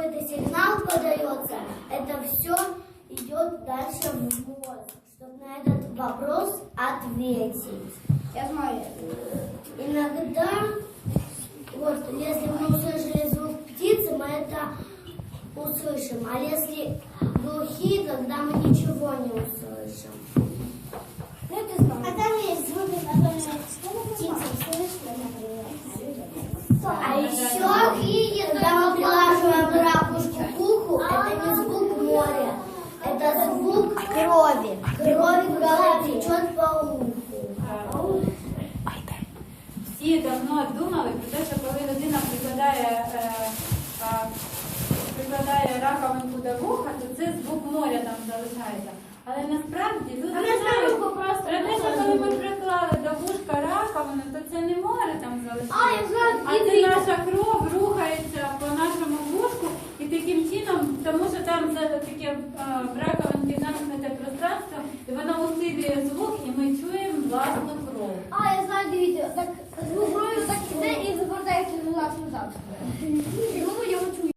какой-то сигнал подается, это все идет дальше в мозг, чтобы на этот вопрос ответить. Я знаю. Иногда, вот, если мы услышали звук птицы, мы это услышим. А если глухие, тогда мы ничего не услышим. Ну, ты знаешь. Крови. Кровь в по уху. Всі давно думали про те, що коли людина прикладає, е, е, прикладає раковинку до вуха, то це звук моря там залишається. Але насправді люди знають що коли ми приклали до вушка раковину, то це не море там залишається. А це наша кров рухається по нашому вушку і таким чином, тому що там таке е, замкнуте красиві звуки ми чуємо власну кров. А, я знаю, дивіться, так з так іде і забордається власну завжди.